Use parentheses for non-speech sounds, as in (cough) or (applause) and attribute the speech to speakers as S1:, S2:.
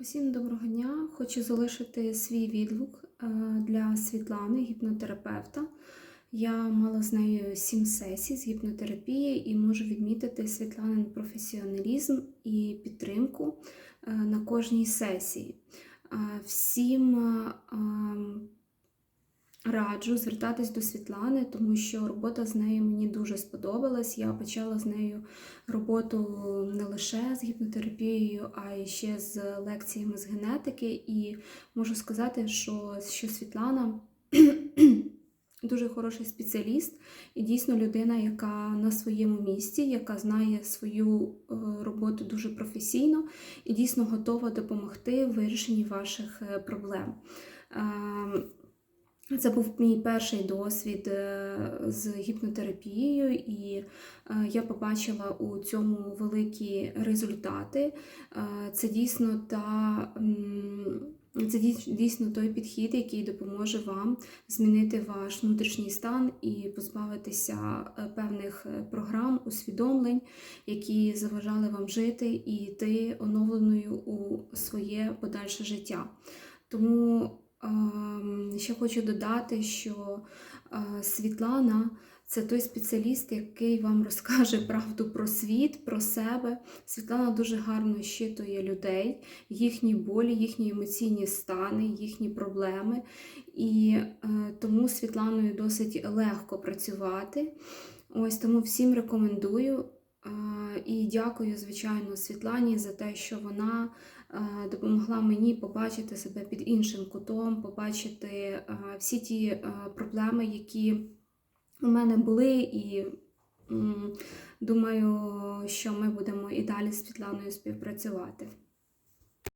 S1: Усім доброго дня. Хочу залишити свій відгук е, для Світлани, гіпнотерапевта. Я мала з нею сім сесій з гіпнотерапії і можу відмітити Світланин професіоналізм і підтримку е, на кожній сесії. Е, Всім раджу звертатись до Світлани, тому що робота з нею мені дуже сподобалась. Я почала з нею роботу не лише з гіпнотерапією, а й ще з лекціями з генетики. І можу сказати, що, що Світлана. (clears throat) Дуже хороший спеціаліст і дійсно людина, яка на своєму місці, яка знає свою е, роботу дуже професійно і дійсно готова допомогти в вирішенні ваших е, проблем. Це був мій перший досвід е, з гіпнотерапією, і е, я побачила у цьому великі результати. Е, Це дійсно та. Це дійсно той підхід, який допоможе вам змінити ваш внутрішній стан і позбавитися певних програм, усвідомлень, які заважали вам жити і йти оновленою у своє подальше життя. Тому ще хочу додати, що е, Світлана це той спеціаліст, який вам розкаже правду про світ, про себе. Світлана дуже гарно щитує людей, їхні болі, їхні емоційні стани, їхні проблеми. І е, тому Світланою досить легко працювати. Ось тому всім рекомендую. Е, І дякую, звичайно, Світлані за те, що вона е, допомогла мені побачити себе під іншим кутом, побачити е, всі ті проблеми, які у мене були, і думаю, що ми будемо і далі з Світланою співпрацювати.